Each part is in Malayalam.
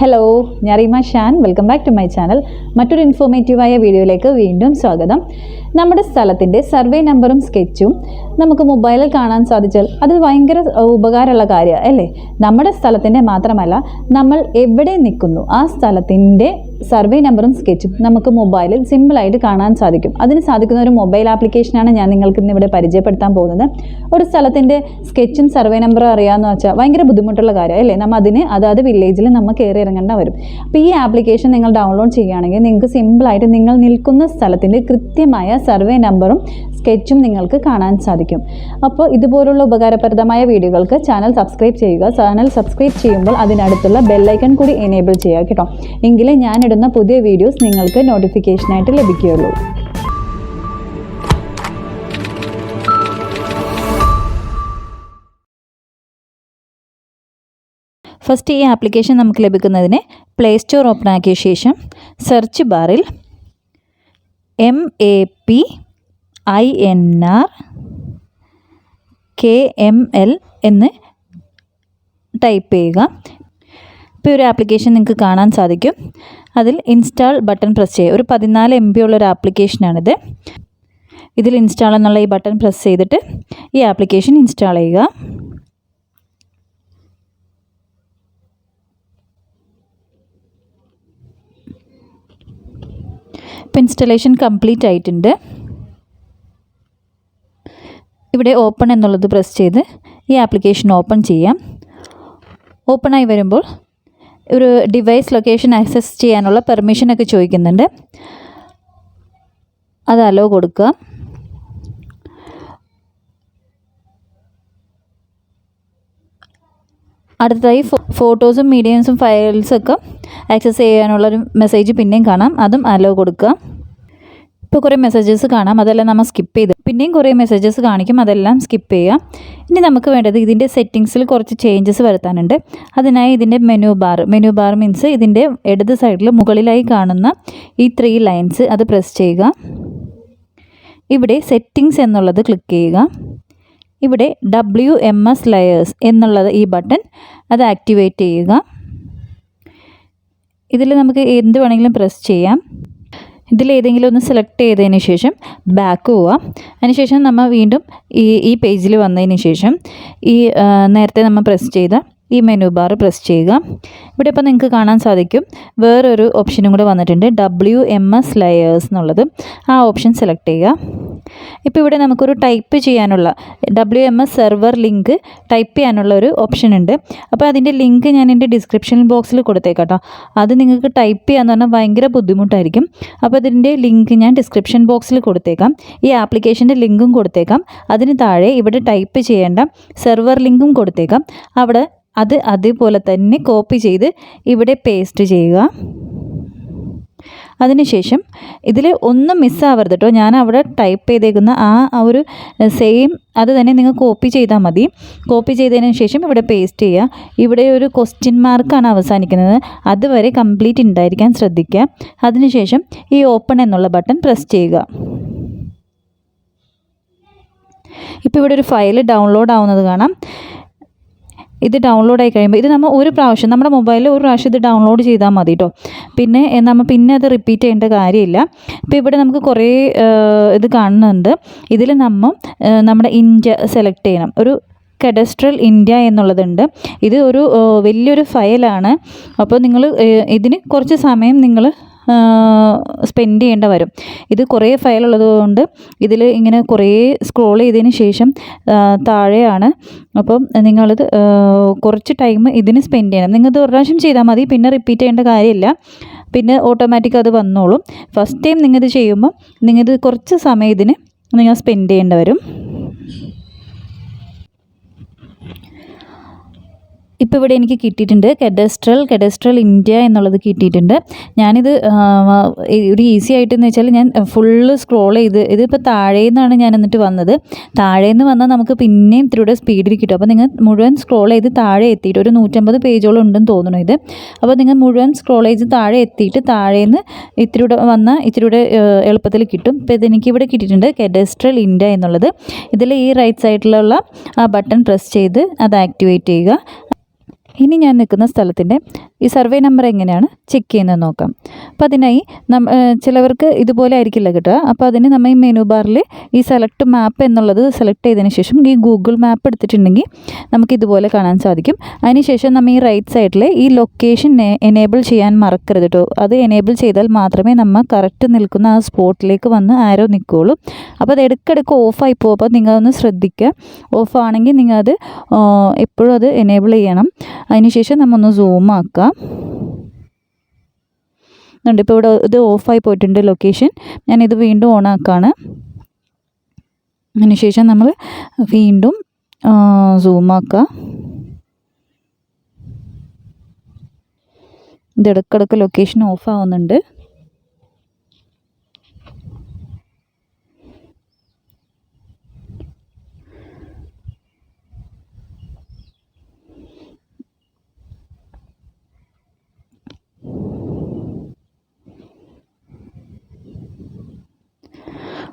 ഹലോ ഞാൻ Reema Shan. Welcome back to my channel മറ്റൊരു ഇൻഫോർമേറ്റീവായ വീഡിയോയിലേക്ക് വീണ്ടും സ്വാഗതം. നമ്മുടെ സ്ഥലത്തിന്റെ സർവേ നമ്പറും സ്കെച്ചും നമുക്ക് മൊബൈലിൽ കാണാൻ സാധിച്ചാൽ അത് ഭയങ്കര ഉപകാരമുള്ള കാര്യമാണ് അല്ലേ? നമ്മുടെ സ്ഥലത്തിന്റെ മാത്രമല്ല നമ്മൾ എവിടെ നിൽക്കുന്നു ആ സ്ഥലത്തിന്റെ സർവേ നമ്പറും സ്കെച്ചും നമുക്ക് മൊബൈലിൽ സിമ്പിളായിട്ട് കാണാൻ സാധിക്കും. അതിന് സാധിക്കുന്ന ഒരു മൊബൈൽ ആപ്ലിക്കേഷനാണ് ഞാൻ നിങ്ങൾക്ക് ഇന്ന് ഇവിടെ പരിചയപ്പെടുത്താൻ പോകുന്നത്. ഒരു സ്ഥലത്തിന്റെ സ്കെച്ചും സർവേ നമ്പറും അറിയാമെന്ന് വെച്ചാൽ ഭയങ്കര ബുദ്ധിമുട്ടുള്ള കാര്യം അല്ലേ? നമ്മൾ അതിന് അതാത് വില്ലേജിൽ നമ്മൾ കയറി ഇറങ്ങേണ്ട വരും. അപ്പോൾ ഈ ആപ്ലിക്കേഷൻ നിങ്ങൾ ഡൗൺലോഡ് ചെയ്യുകയാണെങ്കിൽ നിങ്ങൾക്ക് സിമ്പിളായിട്ട് നിങ്ങൾ നിൽക്കുന്ന സ്ഥലത്തിന്റെ കൃത്യമായ സർവേ നമ്പറും സ്കെച്ചും നിങ്ങൾക്ക് കാണാൻ സാധിക്കും. അപ്പോൾ ഇതുപോലുള്ള ഉപകാരപ്രദമായ വീഡിയോകൾക്ക് ചാനൽ സബ്സ്ക്രൈബ് ചെയ്യുക. ചാനൽ സബ്സ്ക്രൈബ് ചെയ്യുമ്പോൾ അതിനടുത്തുള്ള ബെല്ലൈക്കൺ കൂടി എനേബിൾ ചെയ്യുക കേട്ടോ. എങ്കിലേ ഞാനിടുന്ന പുതിയ വീഡിയോസ് നിങ്ങൾക്ക് നോട്ടിഫിക്കേഷനായിട്ട് ലഭിക്കുകയുള്ളൂ. ഫസ്റ്റ് ഈ ആപ്ലിക്കേഷൻ നമുക്ക് ലഭിക്കുന്നതിന് പ്ലേ സ്റ്റോർ ഓപ്പൺ ആക്കിയ ശേഷം സെർച്ച് ബാറിൽ M A P I N R K M L എന്ന് ടൈപ്പ് ചെയ്യുക. ഇപ്പോൾ ഒരു ആപ്ലിക്കേഷൻ നിങ്ങൾക്ക് കാണാൻ സാധിക്കും. അതിൽ ഇൻസ്റ്റാൾ ബട്ടൺ പ്രസ് ചെയ്യുക. ഒരു പതിനാല് എം ബി ഉള്ളൊരു ആപ്ലിക്കേഷനാണിത് ഇതിൽ ഇൻസ്റ്റാൾ എന്നുള്ള ഈ ബട്ടൺ പ്രസ് ചെയ്തിട്ട് ഈ ആപ്ലിക്കേഷൻ ഇൻസ്റ്റാൾ ചെയ്യുക. ഇപ്പോൾ ഇൻസ്റ്റലേഷൻ കംപ്ലീറ്റ് ആയിട്ടുണ്ട്. ഇവിടെ ഓപ്പൺ എന്നുള്ളത് പ്രസ് ചെയ്ത് ഈ ആപ്ലിക്കേഷൻ ഓപ്പൺ ചെയ്യാം. ഓപ്പൺ ആയി വരുമ്പോൾ ഒരു ഡിവൈസ് ലൊക്കേഷൻ ആക്സസ് ചെയ്യാനുള്ള പെർമിഷനൊക്കെ ചോദിക്കുന്നുണ്ട്. അത് അലോ കൊടുക്കുക. അടുത്തതായി ഫോട്ടോസും മീഡിയംസും ഫയൽസൊക്കെ ആക്സസ് ചെയ്യാനുള്ളൊരു മെസ്സേജ് പിന്നെയും കാണാം. അതും അലോ കൊടുക്കുക. ഇപ്പോൾ കുറേ മെസ്സേജസ് കാണാം. അതെല്ലാം നമ്മൾ സ്കിപ്പ് ചെയ്ത്. പിന്നെയും കുറേ മെസ്സേജസ് കാണിക്കും. അതെല്ലാം സ്കിപ്പ് ചെയ്യാം ഇനി നമുക്ക് വേണ്ടത് ഇതിന്റെ സെറ്റിങ്സിൽ കുറച്ച് ചേഞ്ചസ് വരുത്താനുണ്ട്. അതിനായി ഇതിന്റെ menu bar menu bar means ഇതിന്റെ ഇടത് സൈഡിൽ മുകളിലായി കാണുന്ന ഈ ത്രീ ലൈൻസ് അത് പ്രസ് ചെയ്യുക. ഇവിടെ സെറ്റിങ്സ് എന്നുള്ളത് ക്ലിക്ക് ചെയ്യുക. ഇവിടെ ഡബ്ല്യു എം എസ് ലെയേഴ്സ് എന്നുള്ളത് ഈ ബട്ടൺ അത് ആക്ടിവേറ്റ് ചെയ്യുക. ഇതിൽ നമുക്ക് എന്ത് വേണമെങ്കിലും പ്രസ് ചെയ്യാം. ഇതിലേതെങ്കിലും ഒന്ന് സെലക്ട് ചെയ്തതിന് ശേഷം ബാക്ക് പോവാം. അതിനുശേഷം നമ്മൾ വീണ്ടും ഈ ഈ പേജിൽ വന്നതിന് ശേഷം ഈ നേരത്തെ നമ്മൾ പ്രസ് ചെയ്ത ഈ മെനു ബാർ പ്രസ് ചെയ്യുക. ഇവിടെ ഇപ്പോൾ നിങ്ങൾക്ക് കാണാൻ സാധിക്കും. വേറൊരു ഓപ്ഷനും കൂടെ വന്നിട്ടുണ്ട്. ഡബ്ല്യു എം എസ് ലെയേഴ്സ് എന്നുള്ളത്. ആ ഓപ്ഷൻ സെലക്ട് ചെയ്യുക. ഇപ്പോൾ ഇവിടെ നമുക്കൊരു ടൈപ്പ് ചെയ്യാനുള്ള W M S server link type ചെയ്യാനുള്ള ഒരു ഓപ്ഷൻ ഉണ്ട്. അപ്പോൾ അതിന്റെ ലിങ്ക് ഞാൻ എന്റെ ഡിസ്ക്രിപ്ഷൻ ബോക്സിൽ കൊടുത്തേക്കാം കേട്ടോ. അത് നിങ്ങൾക്ക് ടൈപ്പ് ചെയ്യാന്ന് പറഞ്ഞാൽ ഭയങ്കര ബുദ്ധിമുട്ടായിരിക്കും. അപ്പോൾ അതിന്റെ ലിങ്ക് ഞാൻ ഡിസ്ക്രിപ്ഷൻ ബോക്സിൽ കൊടുത്തേക്കാം. ഈ ആപ്ലിക്കേഷന്റെ ലിങ്കും കൊടുത്തേക്കാം. അതിന് താഴെ ഇവിടെ ടൈപ്പ് ചെയ്യേണ്ട സെർവർ ലിങ്കും കൊടുത്തേക്കാം. അവിടെ അത് അതേപോലെ തന്നെ കോപ്പി ചെയ്ത് ഇവിടെ പേസ്റ്റ് ചെയ്യുക. അതിനുശേഷം ഇതിൽ ഒന്നും മിസ്സാവരുത് കേട്ടോ ഞാൻ അവിടെ ടൈപ്പ് ചെയ്തേക്കുന്ന ആ ഒരു സെയിം അത് തന്നെ നിങ്ങൾ കോപ്പി ചെയ്താൽ മതി. കോപ്പി ചെയ്തതിന് ശേഷം ഇവിടെ പേസ്റ്റ് ചെയ്യുക. ഇവിടെ ഒരു ക്വസ്റ്റ്യൻ മാർക്കാണ് അവസാനിക്കുന്നത്. അതുവരെ കംപ്ലീറ്റ് ഉണ്ടായിരിക്കാൻ ശ്രദ്ധിക്കുക. അതിനുശേഷം ഈ ഓപ്പൺ എന്നുള്ള ബട്ടൺ പ്രസ് ചെയ്യുക. ഇപ്പോൾ ഇവിടെ ഒരു ഫയൽ ഡൗൺലോഡ് ആവുന്നത് കാണാം. ഇത് ഡൗൺലോഡ് ആയി കഴിയുമ്പോൾ ഇത് നമ്മൾ ഒരു പ്രാവശ്യം നമ്മുടെ മൊബൈലിൽ ഒരു പ്രാവശ്യം ഇത് ഡൗൺലോഡ് ചെയ്താൽ മതി കേട്ടോ പിന്നെ നമ്മൾ പിന്നെ അത് റിപ്പീറ്റ് ചെയ്യേണ്ട കാര്യമില്ല. ഇപ്പോൾ ഇവിടെ നമുക്ക് കുറേ ഇത് കാണുന്നുണ്ട്. ഇതിൽ നമ്മൾ നമ്മുടെ ഇന്ത്യ സെലക്ട് ചെയ്യണം. ഒരു കെഡസ്ട്രൽ ഇന്ത്യ എന്നുള്ളതുണ്ട്. ഇത് ഒരു വലിയൊരു ഫയലാണ് അപ്പോൾ നിങ്ങൾ ഇതിന് കുറച്ച് സമയം നിങ്ങൾ സ്പെൻഡ് ചെയ്യേണ്ട വരും. ഇത് കുറേ ഫയൽ ഉള്ളതുകൊണ്ട് ഇതിൽ ഇങ്ങനെ കുറേ സ്ക്രോൾ ചെയ്തതിന് ശേഷം താഴെയാണ്. അപ്പം നിങ്ങളിത് കുറച്ച് ടൈം ഇതിന് സ്പെൻഡ് ചെയ്യണം. നിങ്ങൾക്ക് ഒരു പ്രാവശ്യം ചെയ്താൽ മതി പിന്നെ റിപ്പീറ്റ് ചെയ്യേണ്ട കാര്യമില്ല. പിന്നെ ഓട്ടോമാറ്റിക് അത് വന്നോളും. ഫസ്റ്റ് ടൈം നിങ്ങൾ നിങ്ങളിത് ചെയ്യുമ്പോൾ നിങ്ങളിത് കുറച്ച് സമയം ഇതിന് നിങ്ങൾ സ്പെൻഡ് ചെയ്യേണ്ടി വരും. ഇപ്പോൾ ഇവിടെ എനിക്ക് കിട്ടിയിട്ടുണ്ട് കെഡസ്ട്രൽ കെഡസ്ട്രൽ ഇന്ത്യ എന്നുള്ളത് കിട്ടിയിട്ടുണ്ട്. ഞാനിത് ഒരു ഈസി ആയിട്ടെന്ന് വെച്ചാൽ ഞാൻ ഫുള്ള് സ്ക്രോൾ ചെയ്ത് ഇതിപ്പോൾ താഴെ നിന്നാണ് ഞാൻ എന്നിട്ട് വന്നത്. താഴെ നിന്ന് വന്നാൽ നമുക്ക് പിന്നെയും ഇത്തിരിയുടെ സ്പീഡിൽ കിട്ടും. അപ്പോൾ നിങ്ങൾ മുഴുവൻ സ്ക്രോൾ ചെയ്ത് താഴെ എത്തിയിട്ട് ഒരു നൂറ്റമ്പത് പേജോളം ഉണ്ടെന്ന് തോന്നുന്നു ഇത്. അപ്പോൾ നിങ്ങൾ മുഴുവൻ സ്ക്രോൾ ചെയ്ത് താഴെ എത്തിയിട്ട് താഴെ നിന്ന് ഇത്തിരിയുടെ വന്നാൽ ഇത്തിരിയുടെ എളുപ്പത്തിൽ കിട്ടും. ഇപ്പോൾ ഇതെനിക്കിവിടെ കിട്ടിയിട്ടുണ്ട് കെഡസ്ട്രൽ ഇന്ത്യ എന്നുള്ളത്. ഇതിൽ ഈ റൈറ്റ് സൈഡിലുള്ള ആ ബട്ടൺ പ്രസ് ചെയ്ത് അത് ആക്ടിവേറ്റ് ചെയ്യുക. ഇനി ഞാൻ നിൽക്കുന്ന സ്ഥലത്തിന്റെ ഈ സർവേ നമ്പർ എങ്ങനെയാണ്? ചെക്ക് ചെയ്യുന്നത് നോക്കാം. അപ്പോൾ അതിനായി നം ഏഹ് ചിലവർക്ക് ഇതുപോലെ ആയിരിക്കില്ല കേട്ടോ അപ്പോൾ അതിന് നമ്മൾ ഈ മെനു ബാറിൽ ഈ സെലക്ട് മാപ്പ് എന്നുള്ളത് സെലക്ട് ചെയ്തതിന് ശേഷം ഈ ഗൂഗിൾ മാപ്പ് എടുത്തിട്ടുണ്ടെങ്കിൽ നമുക്ക് ഇതുപോലെ കാണാൻ സാധിക്കും. അതിനുശേഷം നമ്മൾ ഈ റൈറ്റ് സൈഡിൽ ഈ ലൊക്കേഷൻ എനേബിൾ ചെയ്യാൻ മറക്കരുത് കേട്ടോ അത് എനേബിൾ ചെയ്താൽ മാത്രമേ നമ്മൾ കറക്റ്റ് നിൽക്കുന്ന ആ സ്പോട്ടിലേക്ക് വന്ന് ആരോ നിൽക്കുകയുള്ളൂ അപ്പോൾ അത് ഇടയ്ക്കിടയ്ക്ക് ഓഫായി പോകും. അപ്പോൾ നിങ്ങളൊന്ന് ശ്രദ്ധിക്കുക. ഓഫാണെങ്കിൽ നിങ്ങൾ അത് എപ്പോഴും അത് എനേബിൾ ചെയ്യണം. അതിനുശേഷം നമ്മൊന്ന് സൂം ആക്കുക. ഉണ്ട് ഇപ്പോൾ ഇവിടെ ഇത് ഓഫായി പോയിട്ടുണ്ട് ലൊക്കേഷൻ. ഞാനിത് വീണ്ടും ഓണാക്കാണ്. അതിനുശേഷം നമ്മൾ വീണ്ടും സൂം ആക്കുക ഇത് ഇടയ്ക്കിടയ്ക്ക് ലൊക്കേഷൻ ഓഫ് ആവുന്നുണ്ട്.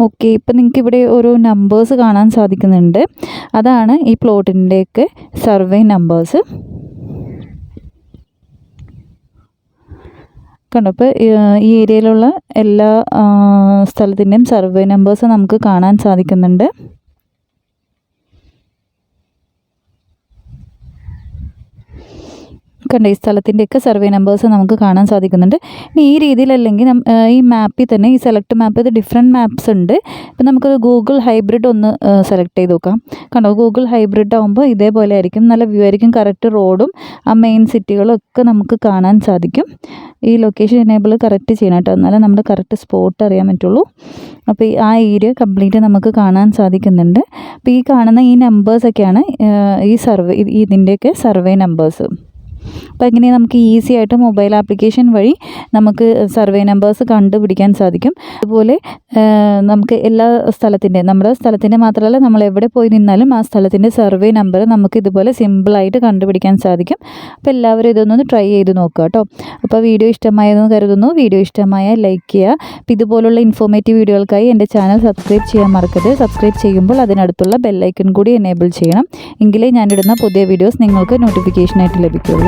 ഓക്കെ ഇപ്പം നിങ്ങൾക്ക് ഇവിടെ ഓരോ നമ്പേഴ്സ് കാണാൻ സാധിക്കുന്നുണ്ട്. അതാണ് ഈ പ്ലോട്ടിന്റെയൊക്കെ സർവേ നമ്പേഴ്സ് കണ്ടോ അപ്പോൾ ഈ ഏരിയയിലുള്ള എല്ലാ സ്ഥലത്തിന്റെയും സർവേ നമ്പേഴ്സ് നമുക്ക് കാണാൻ സാധിക്കുന്നുണ്ട്. കണ്ടോ ഈ സ്ഥലത്തിന്റെയൊക്കെ സർവേ നമ്പേഴ്സ് നമുക്ക് കാണാൻ സാധിക്കുന്നുണ്ട്. ഇനി ഈ രീതിയിലല്ലെങ്കിൽ ഈ മാപ്പിൽ തന്നെ ഈ സെലക്ട് മാപ്പ് ഇത് ഡിഫറെന്റ് മാപ്സ് ഉണ്ട്. ഇപ്പം നമുക്കത് ഗൂഗിൾ ഹൈബ്രിഡ് ഒന്ന് സെലക്ട് ചെയ്ത് നോക്കാം. കണ്ടോ ഗൂഗിൾ ഹൈബ്രിഡ് ആകുമ്പോൾ ഇതേപോലെ ആയിരിക്കും. നല്ല വ്യൂ ആയിരിക്കും. കറക്റ്റ് റോഡും ആ മെയിൻ സിറ്റികളും ഒക്കെ നമുക്ക് കാണാൻ സാധിക്കും. ഈ ലൊക്കേഷൻ എനേബിൾ കറക്റ്റ് ചെയ്യണം കേട്ടോ. എന്നാലേ നമ്മുടെ കറക്റ്റ് സ്പോട്ട് അറിയാൻ പറ്റുള്ളൂ. അപ്പോൾ ആ ഏരിയ കംപ്ലീറ്റ് നമുക്ക് കാണാൻ സാധിക്കുന്നുണ്ട്. അപ്പോൾ ഈ കാണുന്ന ഈ നമ്പേഴ്സൊക്കെയാണ് ഈ സർവേ ഇതിന്റെയൊക്കെ സർവേ നമ്പേഴ്സ് അപ്പോൾ ഇങ്ങനെ നമുക്ക് ഈസി ആയിട്ട് മൊബൈൽ ആപ്ലിക്കേഷൻ വഴി നമുക്ക് സർവേ നമ്പേഴ്സ് കണ്ടുപിടിക്കാൻ സാധിക്കും. അതുപോലെ നമുക്ക് എല്ലാ സ്ഥലത്തിന്റെ നമ്മുടെ സ്ഥലത്തിന്റെ മാത്രമല്ല നമ്മൾ എവിടെ പോയി നിന്നാലും ആ സ്ഥലത്തിന്റെ സർവേ നമ്പർ നമുക്ക് ഇതുപോലെ സിമ്പിളായിട്ട് കണ്ടുപിടിക്കാൻ സാധിക്കും. അപ്പോൾ എല്ലാവരും ഇതൊന്ന് ട്രൈ ചെയ്ത് നോക്കുക കേട്ടോ. അപ്പോൾ വീഡിയോ ഇഷ്ടമായെന്ന് കരുതുന്നു. വീഡിയോ ഇഷ്ടമായ ലൈക്ക് ചെയ്യുക. അപ്പോൾ ഇതുപോലുള്ള ഇൻഫോർമേറ്റീവ് വീഡിയോകൾക്കായി എന്റെ ചാനൽ സബ്സ്ക്രൈബ് ചെയ്യാൻ മറക്കരുത്. സബ്സ്ക്രൈബ് ചെയ്യുമ്പോൾ അതിനടുത്തുള്ള ബെല്ലൈക്കൺ കൂടി എനേബിൾ ചെയ്യണം. എങ്കിലേ ഞാനിടുന്ന പുതിയ വീഡിയോസ് നിങ്ങൾക്ക് നോട്ടിഫിക്കേഷനായിട്ട് ലഭിക്കുകയുള്ളൂ.